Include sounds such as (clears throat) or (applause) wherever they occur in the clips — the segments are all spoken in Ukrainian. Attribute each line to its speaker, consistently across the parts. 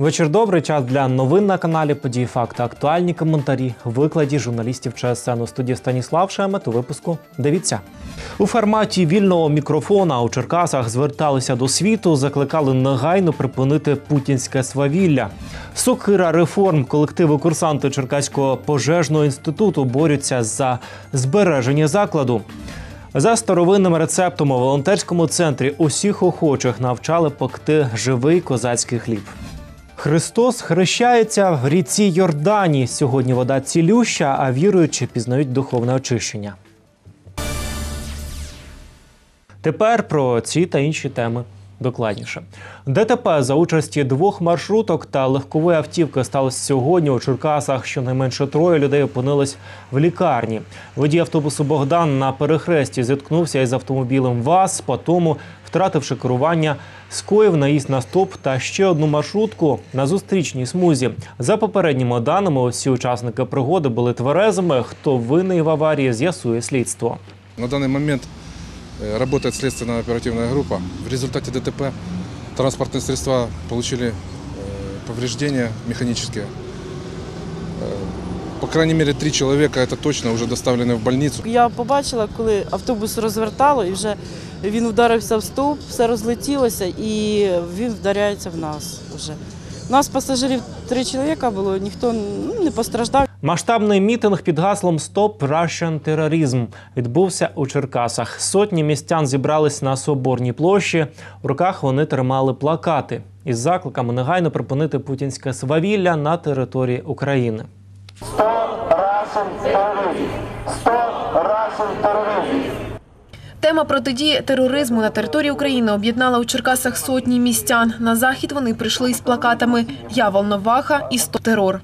Speaker 1: Вечір добрий час для новин на каналі Події Факти. Актуальні коментарі, викладі журналістів ЧСН у студії Станіслав Шемет. У випуску дивіться у форматі вільного мікрофона у Черкасах зверталися до світу, закликали негайно припинити путінське свавілля. Сокира реформ колективи курсанти Черкаського пожежного інституту борються за збереження закладу. За старовинним рецептом у волонтерському центрі усіх охочих навчали пекти живий козацький хліб. Христос хрещається в ріці Йордані. Сьогодні вода цілюща, а віруючі пізнають духовне очищення. Тепер про ці та інші теми докладніше. ДТП за участі двох маршруток та легкової автівки сталося сьогодні у Черкасах. Щонайменше троє людей опинились в лікарні. Водій автобусу Богдан на перехресті зіткнувся із автомобілем ВАЗ, потім, втративши керування, скоїв наїзд на стоп та ще одну маршрутку на зустрічній смузі. За попередніми даними, усі учасники пригоди були тверезими. Хто винний в аварії, з'ясує слідство.
Speaker 2: На данный момент работает следственная оперативная группа. В результате ДТП транспортные средства получили э, повреждения механические. Э, По крайней мере, три человека, это точно, уже доставлены в больницу.
Speaker 3: Я побачила, коли автобус розвертало, і вже він вдарився в стовп, все розлетілося, і він вдаряється в нас вже. У нас пасажирів три чоловіка було, ніхто ну, не постраждав.
Speaker 1: Масштабний мітинг під гаслом Стоп Russian Terrorism відбувся у Черкасах. Сотні містян зібрались на соборній площі. В руках вони тримали плакати із закликами негайно припинити путінське свавілля на території України.
Speaker 4: Russian terrorism. Stop Russian terrorism.
Speaker 5: Тема протидії тероризму на території України об'єднала у Черкасах сотні містян. На захід вони прийшли із плакатами Я Волноваха і Стоп терор.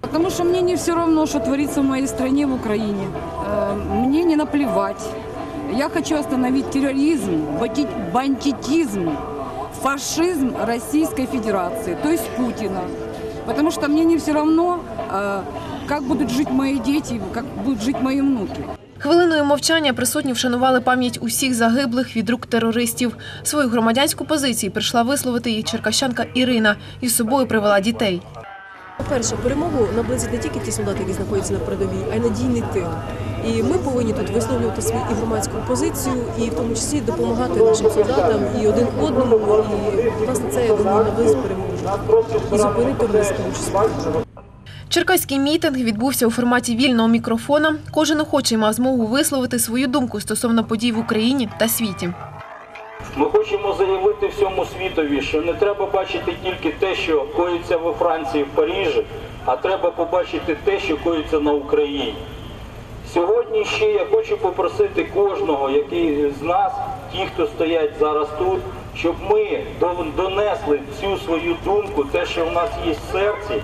Speaker 6: Потому что мне не все равно, что творится в моей стране, в Украине. Э, Мне не наплевать. Я хочу остановить терроризм, бандитизм, фашизм Российской Федерации, то есть Путина. Потому что мне не все равно, э, как будут жить мои дети, как будут жить мои внуки.
Speaker 5: Хвилиною мовчання присутні вшанували пам'ять усіх загиблих від рук терористів. Свою громадянську позицію прийшла висловити і черкащанка Ірина і з собою привела дітей.
Speaker 7: По-перше, перемогу наблизить не тільки ті солдати, які знаходяться на передовій, а й надійний тил. І ми повинні тут висловлювати свою і громадську позицію, і в тому числі допомагати нашим солдатам і один одному. І власне це я думаю наблизить перемогу і терористів в тому числі.
Speaker 5: Черкаський мітинг відбувся у форматі вільного мікрофона. Кожен охочий мав змогу висловити свою думку стосовно подій в Україні та світі.
Speaker 8: Ми хочемо заявити всьому світові, що не треба бачити тільки те, що коїться во Франції, в Парижі, а треба побачити те, що коїться на Україні. Сьогодні ще я хочу попросити кожного, який з нас, ті, хто стоять зараз тут, щоб ми донесли цю свою думку, те, що в нас є в серці,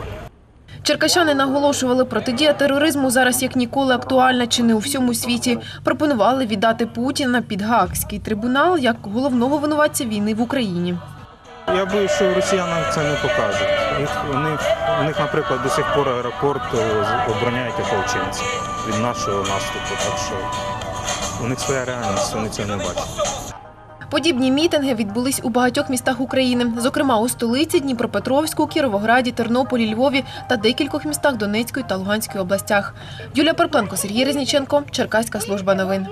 Speaker 5: Черкащани наголошували, протидія тероризму зараз як ніколи актуальна чи не у всьому світі. Пропонували віддати Путіна під Гаагський трибунал як головного винуватця війни в Україні.
Speaker 9: Я боюсь, що росіянам це не покажуть. У, них, у них, наприклад, до сих пор аеропорт е, обороняють ополченці від нашого наступу. Так що у них своя реальність, вони цього не бачать.
Speaker 5: Подібні мітинги відбулись у багатьох містах України, зокрема у столиці Дніпропетровську, Кіровограді, Тернополі, Львові та декількох містах Донецької та Луганської областях. Юлія Перпленко, Сергій Резніченко, Черкаська служба новин.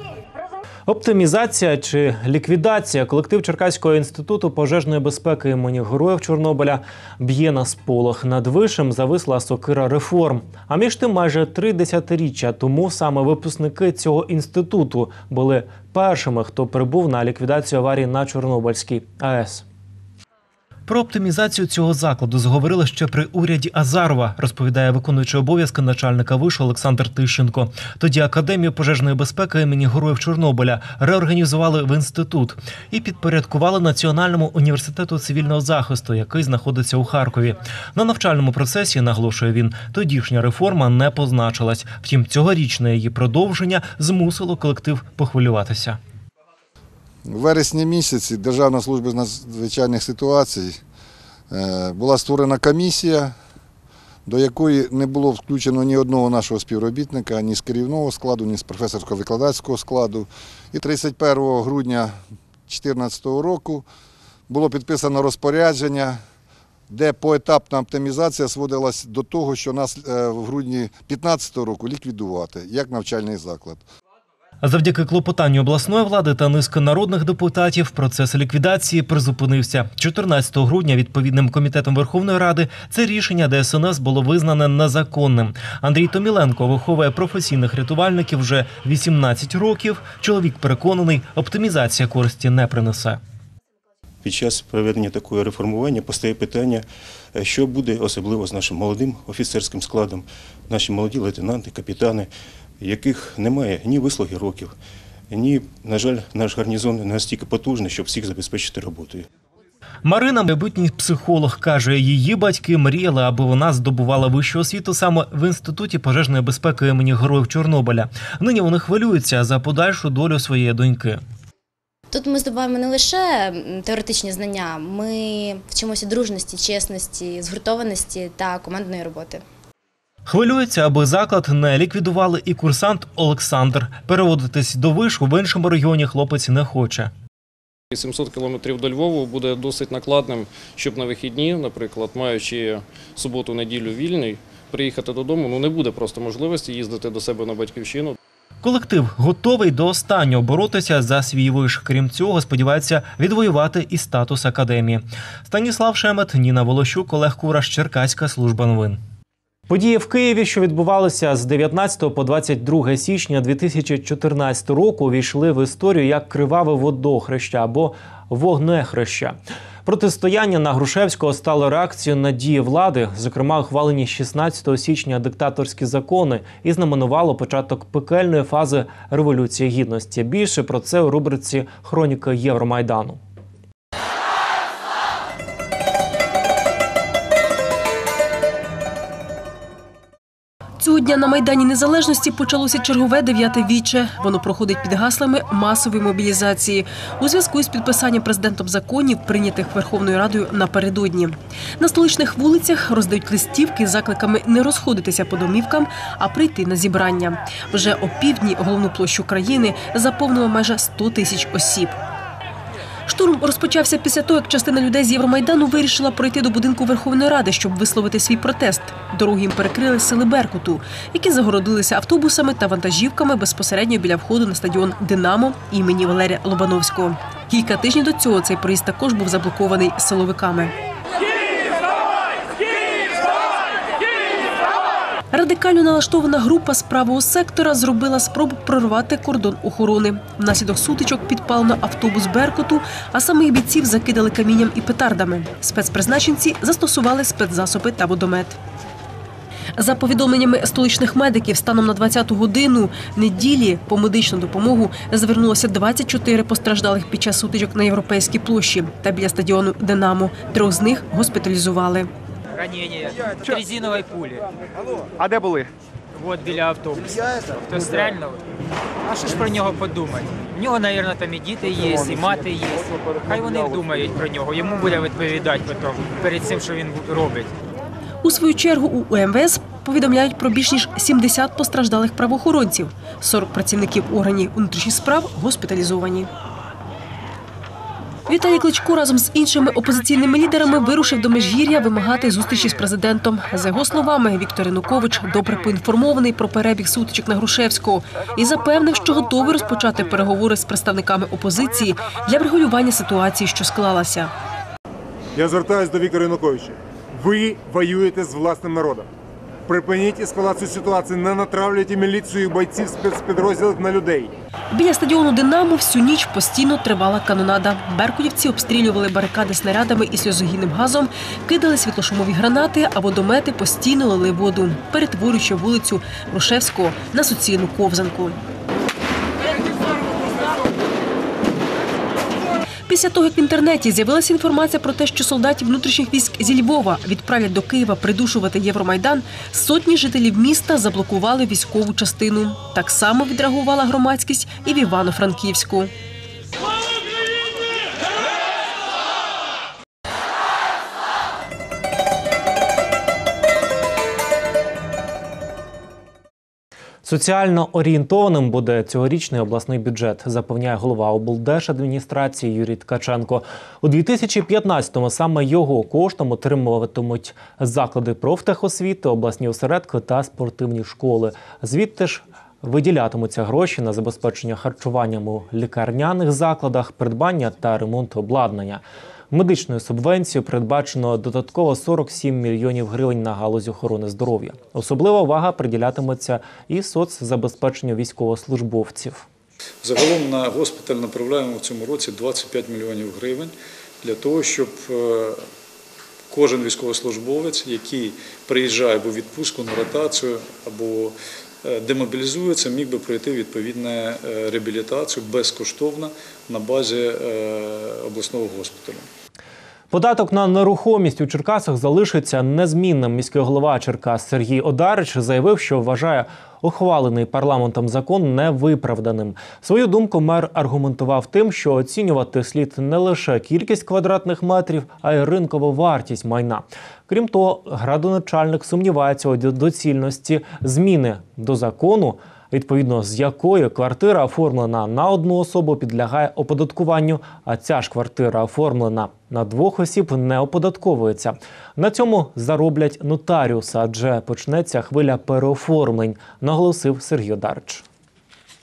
Speaker 1: Оптимізація чи ліквідація колектив Черкаського інституту пожежної безпеки імені Героїв Чорнобиля б'є на сполох. Над вишем зависла сокира реформ. А між тим, майже три десятиріччя тому саме випускники цього інституту були першими, хто прибув на ліквідацію аварії на Чорнобильській АЕС. Про оптимізацію цього закладу зговорили ще при уряді Азарова, розповідає виконуючий обов'язки начальника вишу Олександр Тищенко. Тоді академію пожежної безпеки імені Героїв Чорнобиля реорганізували в інститут і підпорядкували Національному університету цивільного захисту, який знаходиться у Харкові. На навчальному процесі наголошує він, тодішня реформа не позначилась. Втім, цьогорічне її продовження змусило колектив похвилюватися.
Speaker 10: У вересні місяці Державна служба з надзвичайних ситуацій е, була створена комісія, до якої не було включено ні одного нашого співробітника, ні з керівного складу, ні з професорсько-викладацького складу. І 31 грудня 2014 року було підписано розпорядження де поетапна оптимізація сводилась до того, що нас е, в грудні 2015 року ліквідувати як навчальний заклад.
Speaker 1: Завдяки клопотанню обласної влади та низки народних депутатів процес ліквідації призупинився. 14 грудня відповідним комітетом Верховної Ради це рішення ДСНС було визнане незаконним. Андрій Томіленко виховує професійних рятувальників вже 18 років. Чоловік переконаний, оптимізація користі не принесе.
Speaker 11: Під час проведення такого реформування постає питання, е, що буде особливо з нашим молодим офіцерським складом, наші молоді лейтенанти, капітани, яких немає ні вислуги років, ні, на жаль, наш гарнізон не настільки потужний, щоб всіх забезпечити роботою.
Speaker 1: Марина, майбутній психолог, каже, її батьки мріяли, аби вона здобувала вищу освіту саме в інституті пожежної безпеки імені Героїв Чорнобиля. Нині вони хвилюються за подальшу долю своєї доньки.
Speaker 12: Тут ми здобуваємо не лише теоретичні знання, ми вчимося дружності, чесності, згуртованості та командної роботи.
Speaker 1: Хвилюється, аби заклад не ліквідували і курсант Олександр. Переводитись до вишу в іншому регіоні хлопець не хоче.
Speaker 13: 700 кілометрів до Львову буде досить накладним, щоб на вихідні, наприклад, маючи суботу-неділю вільний, приїхати додому. Ну не буде просто можливості їздити до себе на батьківщину.
Speaker 1: Колектив готовий до останнього боротися за свій виш. Крім цього, сподівається відвоювати і статус академії. Станіслав Шемет, Ніна Волощук, Олег Кураш, Черкаська служба новин. Події в Києві, що відбувалися з 19 по 22 січня 2014 року, увійшли в історію як криваве водохреща або вогнехреща. Протистояння на Грушевського стало реакцією на дії влади, зокрема ухвалені 16 січня диктаторські закони, і знаменувало початок пекельної фази революції гідності. Більше про це у рубриці Хроніка Євромайдану.
Speaker 7: Цього дня на Майдані Незалежності почалося чергове дев'яте віче. Воно проходить під гаслами масової мобілізації у зв'язку з підписанням президентом законів, прийнятих Верховною Радою напередодні. На столичних вулицях роздають листівки з закликами не розходитися по домівкам, а прийти на зібрання. Вже о півдні головну площу країни заповнило майже 100 тисяч осіб. Штурм розпочався після того, як частина людей з Євромайдану вирішила пройти до будинку Верховної Ради, щоб висловити свій протест. Дороги їм перекрили сили Беркуту, які загородилися автобусами та вантажівками безпосередньо біля входу на стадіон Динамо імені Валерія Лобановського. Кілька тижнів до цього цей проїзд також був заблокований силовиками. Радикально налаштована група з правого сектора зробила спробу прорвати кордон охорони. Внаслідок сутичок підпалено автобус Беркуту, а самих бійців закидали камінням і петардами. Спецпризначенці застосували спецзасоби та водомет. За повідомленнями столичних медиків, станом на 20-ту годину неділі по медичну допомогу звернулося 24 постраждалих під час сутичок на європейській площі та біля стадіону Динамо. Трьох з них госпіталізували.
Speaker 14: Ранення резинової пулі.
Speaker 15: А де були?
Speaker 14: От біля автобусу. Хто стрельнув? А що ж про нього подумати? В нього, мабуть, там і діти є, і мати є. Хай вони думають про нього. Йому буде відповідати потім перед цим, що він робить.
Speaker 7: У свою чергу у УМВС повідомляють про більш ніж 70 постраждалих правоохоронців. 40 працівників органів внутрішніх справ госпіталізовані. Віталій Кличко разом з іншими опозиційними лідерами вирушив до Межгір'я вимагати зустрічі з президентом. За його словами, Віктор Янукович добре поінформований про перебіг сутичок на Грушевського і запевнив, що готовий розпочати переговори з представниками опозиції для врегулювання ситуації, що склалася.
Speaker 15: Я звертаюся до Віктора Януковича. Ви воюєте з власним народом. Припиніть ескалацію ситуації, не натравлюйте міліцію і бойців спецпідрозділів на людей.
Speaker 7: Біля стадіону Динамо всю ніч постійно тривала канонада. Беркутівці обстрілювали барикади снарядами і сльозогінним газом, кидали світлошумові гранати, а водомети постійно лили воду, перетворюючи вулицю Грушевського на суцільну ковзанку. Після того, як в інтернеті з'явилася інформація про те, що солдатів внутрішніх військ зі Львова відправлять до Києва придушувати Євромайдан, сотні жителів міста заблокували військову частину. Так само відреагувала громадськість і в Івано-Франківську.
Speaker 1: Соціально орієнтованим буде цьогорічний обласний бюджет, запевняє голова облдержадміністрації Юрій Ткаченко. У 2015-му саме його коштом отримуватимуть заклади профтехосвіти, обласні осередки та спортивні школи. Звідти ж виділятимуться гроші на забезпечення харчуванням у лікарняних закладах, придбання та ремонт обладнання. Медичною субвенцією передбачено додатково 47 мільйонів гривень на галузь охорони здоров'я. Особлива увага приділятиметься і соцзабезпеченню військовослужбовців.
Speaker 16: Загалом на госпіталь направляємо в цьому році 25 мільйонів гривень для того, щоб е, кожен військовослужбовець, який приїжджає або в відпустку на ротацію, або е, демобілізується, міг би пройти відповідну е, реабілітацію безкоштовно на базі обласного госпіталю.
Speaker 1: Податок на нерухомість у Черкасах залишиться незмінним. Міський голова Черкас Сергій Одарич заявив, що вважає ухвалений парламентом закон невиправданим. Свою думку мер аргументував тим, що оцінювати слід не лише кількість квадратних метрів, а й ринкову вартість майна. Крім того, градоначальник сумнівається у доцільності зміни до закону. Відповідно з якої квартира оформлена на одну особу підлягає оподаткуванню, а ця ж квартира оформлена на двох осіб не оподатковується. На цьому зароблять нотаріуси, адже почнеться хвиля переоформлень, наголосив Сергій Одарч.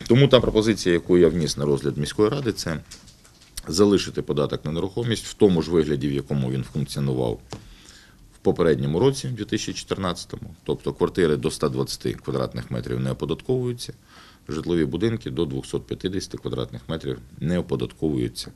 Speaker 17: Тому та пропозиція, яку я вніс на розгляд міської ради, це залишити податок на нерухомість в тому ж вигляді, в якому він функціонував попередньому році, 2014-му. Тобто квартири до 120 квадратних метрів не оподатковуються, житлові будинки до 250 квадратних метрів не оподатковуються.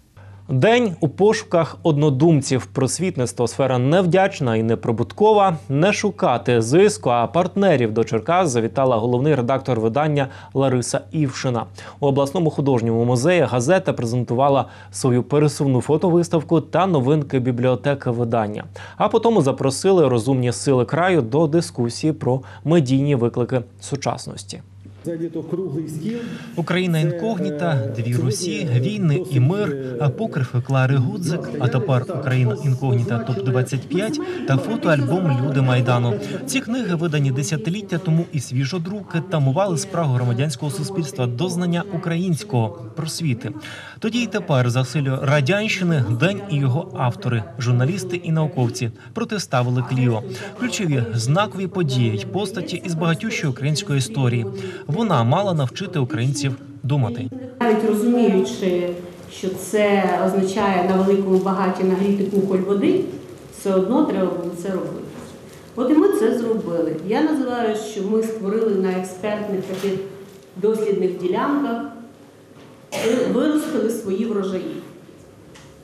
Speaker 1: День у пошуках однодумців. Просвітництво сфера невдячна і неприбуткова. Не шукати зиску, а партнерів до Черкас завітала головний редактор видання Лариса Івшина. У обласному художньому музеї газета презентувала свою пересувну фотовиставку та новинки бібліотеки видання. А потім запросили розумні сили краю до дискусії про медійні виклики сучасності.
Speaker 18: Круглий стіл.
Speaker 1: Україна інкогніта, дві Русі, війни і мир, апокрифи Клари Гудзик, а тепер Україна інкогніта топ 25 та фотоальбом Люди Майдану. Ці книги видані десятиліття тому і свіжодруки тамували спрагу громадянського суспільства до знання українського просвіти. Тоді й тепер засилює радянщини день і його автори, журналісти і науковці протиставили Кліо. Ключові знакові події й постаті із багатющої української історії. Вона мала навчити українців думати.
Speaker 19: Навіть розуміючи, що це означає на великому багаті нагріти кухоль води, все одно треба було це робити. От і ми це зробили. Я називаю, що ми створили на експертних таких дослідних ділянках, виростили свої врожаї.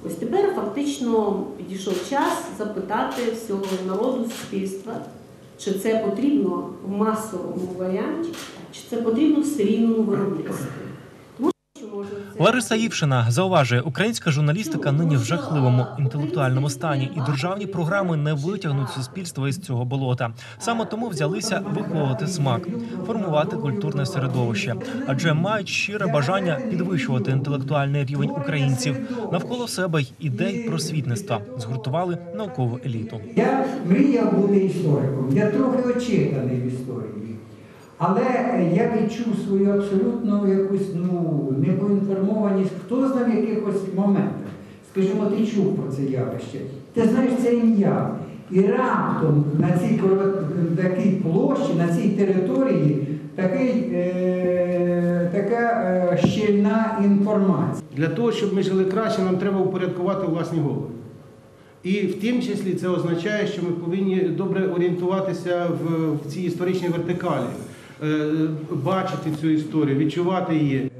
Speaker 19: Ось тепер фактично підійшов час запитати всього народу суспільства, чи це потрібно в масовому варіанті, чи це потрібно в серійному виробництві.
Speaker 1: Лариса Івшина зауважує, українська журналістика нині в жахливому інтелектуальному стані, і державні програми не витягнуть суспільство із цього болота. Саме тому взялися виховувати смак, формувати культурне середовище, адже мають щире бажання підвищувати інтелектуальний рівень українців навколо себе й ідей просвітництва. Згуртували наукову еліту.
Speaker 20: Я мріяв бути істориком, я трохи очіканий в історії. Але я відчув свою абсолютну якусь ну, непоінформованість, хто знав в якихось моментах. Скажімо, ти чув про це явище. Ти знаєш це ім'я. І раптом на цій такій площі, на цій території такий, е, така е, щільна інформація.
Speaker 18: Для того, щоб ми жили краще, нам треба упорядкувати власні голови. І в тім числі це означає, що ми повинні добре орієнтуватися в, в цій історичній вертикалі, бачити цю історію, відчувати її.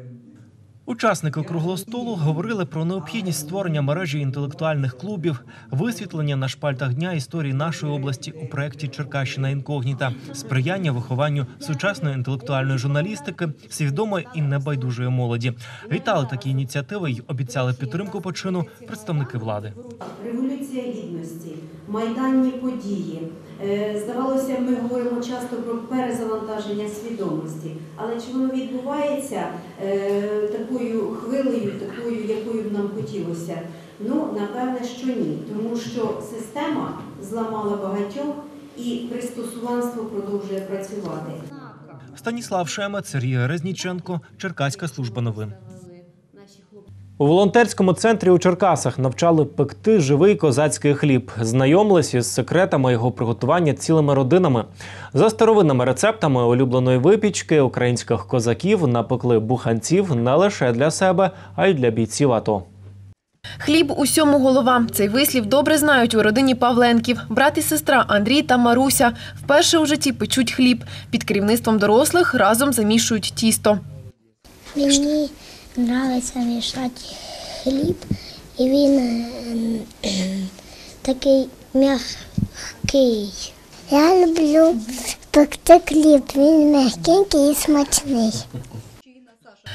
Speaker 1: Учасники круглого столу говорили про необхідність створення мережі інтелектуальних клубів, висвітлення на шпальтах дня історії нашої області у проєкті Черкащина інкогніта, сприяння вихованню сучасної інтелектуальної журналістики, свідомої і небайдужої молоді. Вітали такі ініціативи й обіцяли підтримку почину представники влади.
Speaker 19: Революція гідності, майданні події. Е, Здавалося, ми говоримо часто про перезавантаження свідомості, але чи воно відбувається е, такою хвилею, такою, якою б нам хотілося? Ну, напевне, що ні, тому що система зламала багатьох і пристосуванство продовжує працювати.
Speaker 1: Станіслав Шемець, Сергій Резніченко, Черкаська служба новин. У волонтерському центрі у Черкасах навчали пекти живий козацький хліб. Знайомились із секретами його приготування цілими родинами. За старовинними рецептами улюбленої випічки українських козаків напекли буханців не лише для себе, а й для бійців АТО.
Speaker 5: Хліб усьому голова. Цей вислів добре знають у родині Павленків. Брат і сестра Андрій та Маруся вперше у житті печуть хліб. Під керівництвом дорослих разом замішують тісто.
Speaker 21: Мені подобається мішати хліб, і він е, (clears throat) такий м'який. Я люблю пекти хліб, він м'якенький і смачний. (laughs)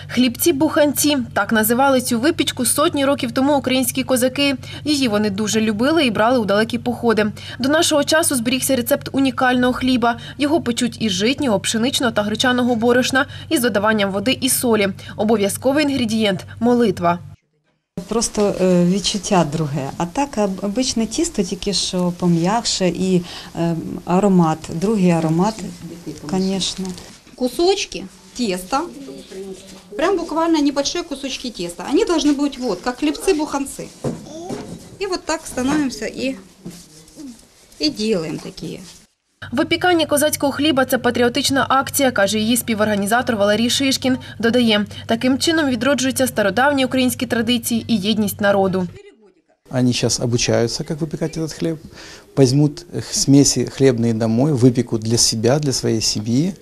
Speaker 5: Хлібці-буханці так називали цю випічку сотні років тому українські козаки. Її вони дуже любили і брали у далекі походи. До нашого часу зберігся рецепт унікального хліба. Його печуть із житнього, пшеничного та гречаного борошна із додаванням води і солі. Обов'язковий інгредієнт молитва.
Speaker 22: Просто е, відчуття друге. А так об- обичне тісто, тільки що пом'якше і е, аромат, другий аромат, звісно.
Speaker 23: кусочки теста, прям буквально небольшие кусочки теста. Они должны быть вот, как хлебцы-буханцы. И вот так становимся и, и делаем такие.
Speaker 5: Випікання козацького хліба це патріотична акція, каже її співорганізатор Валерій Шишкін. Додає, таким чином відроджуються стародавні українські традиції і єдність народу.
Speaker 24: Они сейчас обучаются, как выпекать этот хлеб, возьмут э, смеси хлебные домой, выпекут для себя, для своей семьи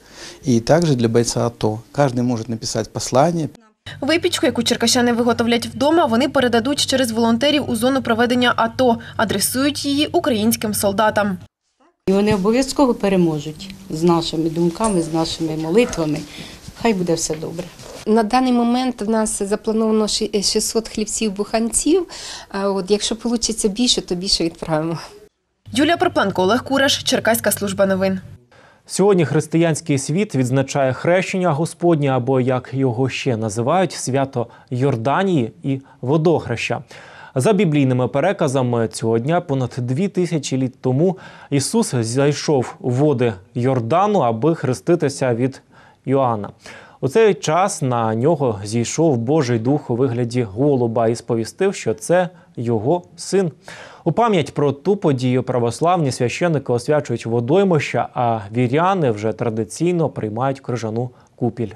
Speaker 24: и также для бойца АТО. Каждый может написать послание,
Speaker 5: Випічку, яку черкащани виготовлять вдома, вони передадуть через волонтерів у зону проведення АТО, адресують її українським солдатам.
Speaker 25: І вони обов'язково переможуть з нашими думками, з нашими молитвами. Хай буде все добре.
Speaker 26: На даний момент в нас заплановано ши- 600 хлібців-буханців. А От якщо вийде більше, то більше відправимо.
Speaker 5: Юлія Пропленко, Олег Кураш, Черкаська служба новин.
Speaker 1: Сьогодні християнський світ відзначає хрещення Господнє, або як його ще називають, свято Йорданії і водохреща. За біблійними переказами цього дня понад дві тисячі літ тому Ісус зайшов у води Йордану, аби хреститися від Йоанна. У цей час на нього зійшов Божий дух у вигляді голуба і сповістив, що це його син. У пам'ять про ту подію православні священники освячують водоймища, а віряни вже традиційно приймають крижану купіль.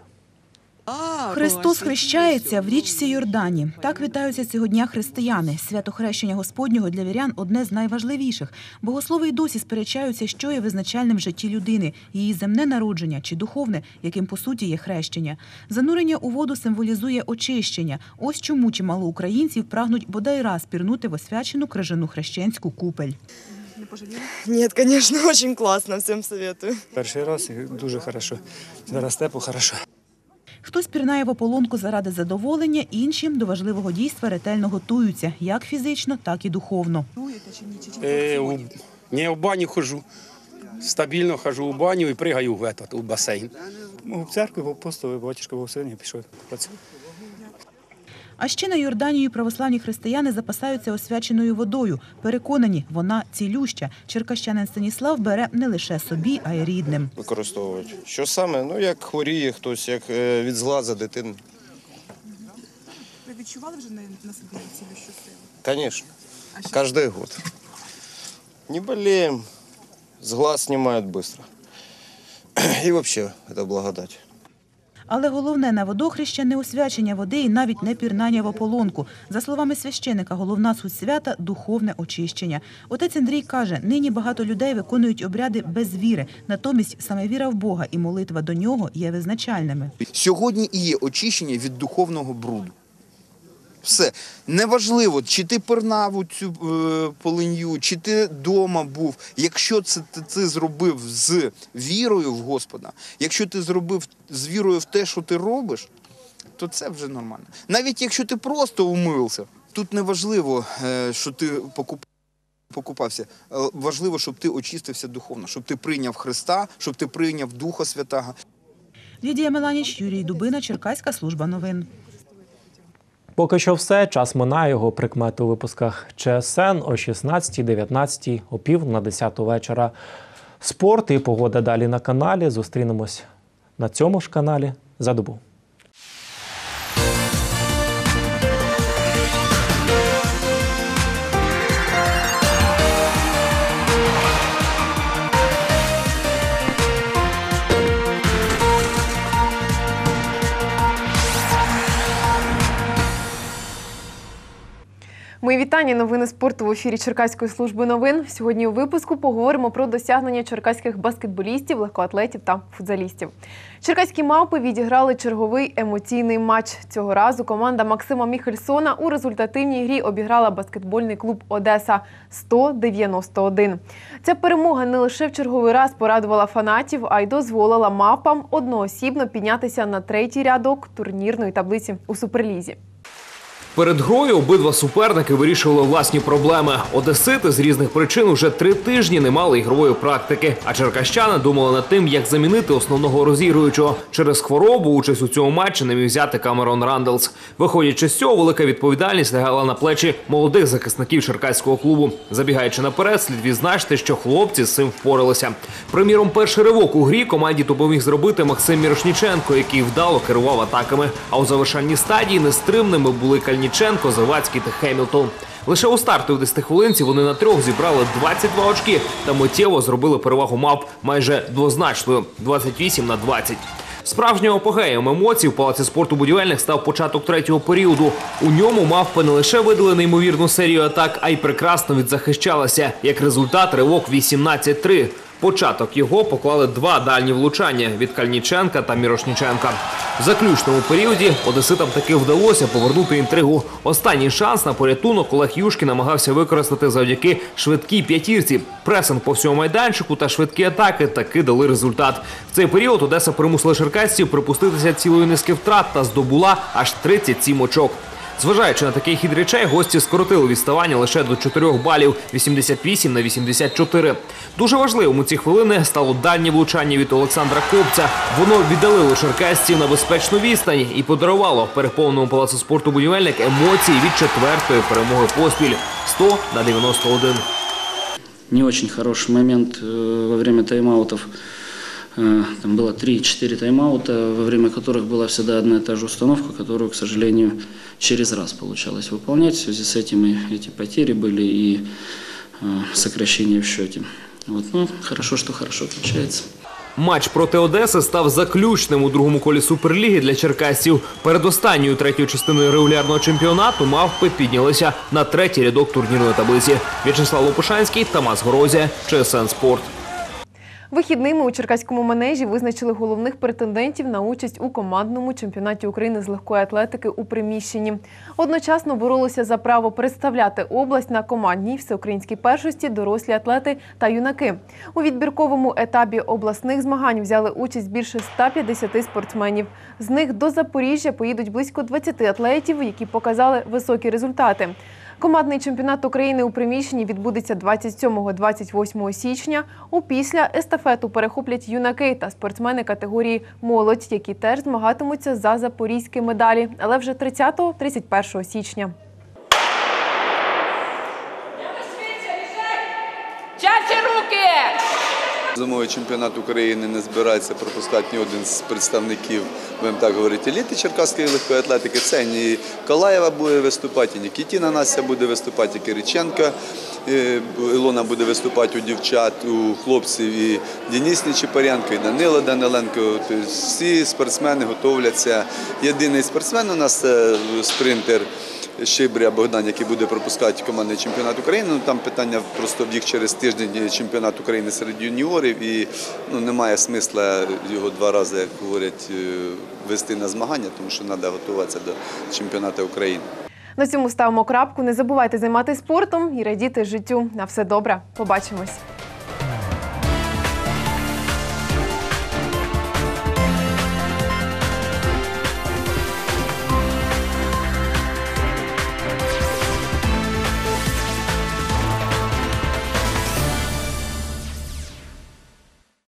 Speaker 27: Христос хрещається в річці Йордані. Так вітаються цього дня християни. Свято хрещення Господнього для вірян одне з найважливіших. Богослови й досі сперечаються, що є визначальним в житті людини, її земне народження чи духовне, яким по суті є хрещення. Занурення у воду символізує очищення. Ось чому чимало українців прагнуть бодай раз пірнути в освячену крижану хрещенську купель.
Speaker 28: Нет, конечно, очень (laughs) классно, всем советую.
Speaker 29: Перший раз дуже хорошо. Зараз тепло, хорошо.
Speaker 27: Хтось пірнає в ополонку заради задоволення, іншим до важливого дійства ретельно готуються, як фізично, так і духовно.
Speaker 30: Е, у, не в баню хожу. Стабільно хожу у баню і пригаю в, этот, у басейн.
Speaker 29: У В церкві був апостолі, батюшка був син, я пішов працювати.
Speaker 27: А ще на Йорданію православні християни запасаються освяченою водою. Переконані, вона цілюща. Черкащанин Станіслав бере не лише собі, а й рідним.
Speaker 31: використовують. Що саме? Ну, як хворіє хтось, як е, від зглаза дитини.
Speaker 32: Ви відчували вже на, на собі цілющу силу?
Speaker 31: Звісно. Кожен год. Не болеем, с глаз снимают быстро. (clears throat) И вообще, это благодать.
Speaker 27: Але головне на водохреща не освячення води і навіть не пірнання в ополонку. За словами священика, головна суть свята духовне очищення. Отець Андрій каже, нині багато людей виконують обряди без віри. Натомість саме віра в Бога і молитва до нього є визначальними.
Speaker 33: Сьогодні і є очищення від духовного бруду. Все. Неважливо, чи ти пирнав у цю е, полинью, чи ти вдома був. Якщо це ти це зробив з вірою в Господа, якщо ти зробив з вірою в те, що ти робиш, то це вже нормально. Навіть якщо ти просто умився, тут не важливо, е, що ти покуп... покупався. Е, Важливо, щоб ти очистився духовно, щоб ти прийняв Христа, щоб ти прийняв Духа Святого.
Speaker 27: Лідія Меланіч, Юрій Дубина, Черкаська служба новин.
Speaker 1: Поки що все. Час минає його прикмети у випусках ЧСН о 16, 19, о пів на 10 вечора. Спорт і погода далі на каналі. Зустрінемось на цьому ж каналі за добу.
Speaker 5: Мої вітання. Новини спорту в ефірі Черкаської служби новин. Сьогодні у випуску поговоримо про досягнення черкаських баскетболістів, легкоатлетів та футзалістів. Черкаські мавпи відіграли черговий емоційний матч. Цього разу команда Максима Міхельсона у результативній грі обіграла баскетбольний клуб Одеса 191. Ця перемога не лише в черговий раз порадувала фанатів, а й дозволила мавпам одноосібно піднятися на третій рядок турнірної таблиці у суперлізі.
Speaker 34: Перед грою обидва суперники вирішували власні проблеми. Одесити з різних причин уже три тижні не мали ігрової практики. А черкащани думали над тим, як замінити основного розігруючого. Через хворобу участь у цьому матчі не міг взяти Камерон Рандлс. Виходячи з цього, велика відповідальність лягала на плечі молодих захисників черкаського клубу. Забігаючи наперед, слід відзначити, що хлопці з цим впоралися. Приміром, перший ривок у грі команді допоміг зробити Максим Мірошніченко, який вдало керував атаками. А у завершальній стадії нестримними були Кальніченко, Завадський та Хемілтон. Лише у стартовій 10 хвилинці вони на трьох зібрали 22 очки та миттєво зробили перевагу мавп майже двозначною 28 на 20. Справжнім апогеєм емоцій в палаці спорту будівельних став початок третього періоду. У ньому мавпи не лише видали неймовірну серію атак, а й прекрасно відзахищалася. Як результат, ривок 18-3. Початок його поклали два дальні влучання від Кальніченка та Мірошніченка. В заключному періоді одеситам таки вдалося повернути інтригу. Останній шанс на порятунок Олег Юшкін намагався використати завдяки швидкій п'ятірці. Пресинг по всьому майданчику та швидкі атаки таки дали результат. В цей період Одеса примусила черкасців припуститися цілої низки втрат та здобула аж 37 очок. Зважаючи на такий хід речей, гості скоротили відставання лише до 4 балів 88 на 84. Дуже важливим у ці хвилини стало дальнє влучання від Олександра Копця. Воно віддалило черкасців на безпечну відстань і подарувало переповненому палацу спорту будівельник емоції від четвертої перемоги поспіль 100 на 91.
Speaker 35: не очень хороший момент э, во время тайм-аутов. Э, Там было 3-4 тайм-аута, во время которых была всегда одна и та же установка, которую, к сожалению, через раз получалось выполнять. В связи с этим и эти потери были и э, сокращение в счете. Вот. Ну, хорошо, что хорошо получается.
Speaker 34: Матч проти Одеси став заключним у другому колі суперліги для черкасців. Перед останньою третьою частиною регулярного чемпіонату мавпи піднялися на третій рядок турнірної таблиці. В'ячеслав Лопушанський, Тамас Горозія, ЧСН Спорт.
Speaker 5: Вихідними у Черкаському манежі визначили головних претендентів на участь у командному чемпіонаті України з легкої атлетики у приміщенні. Одночасно боролися за право представляти область на командній всеукраїнській першості дорослі атлети та юнаки. У відбірковому етапі обласних змагань взяли участь більше 150 спортсменів. З них до Запоріжжя поїдуть близько 20 атлетів, які показали високі результати. Командний чемпіонат України у приміщенні відбудеться 27-28 січня. Опісля естафету перехоплять юнаки та спортсмени категорії молодь, які теж змагатимуться за запорізькі медалі, але вже 30-31 січня.
Speaker 36: Руки!
Speaker 37: Зимовий чемпіонат України не збирається пропускати ні один з представників, будемо так говорити, еліти черкаської легкої атлетики. Це ні Калаєва буде виступати, і Нікітіна Настя буде виступати, і Кириченка. е, Ілона буде виступати у дівчат, у хлопців і Денис Нечипаренко, і Данила Даниленко. Тобто всі спортсмени готовляться. Єдиний спортсмен у нас спринтер. Щибря Богдан, який буде пропускати командний чемпіонат України. Ну, там питання просто в їх через тиждень чемпіонат України серед юніорів, і ну, немає смисла його два рази, як говорять, е, вести на змагання, тому що треба готуватися до чемпіонату України.
Speaker 5: На цьому ставимо крапку. Не забувайте займатися спортом і радіти життю. На все добре. Побачимось.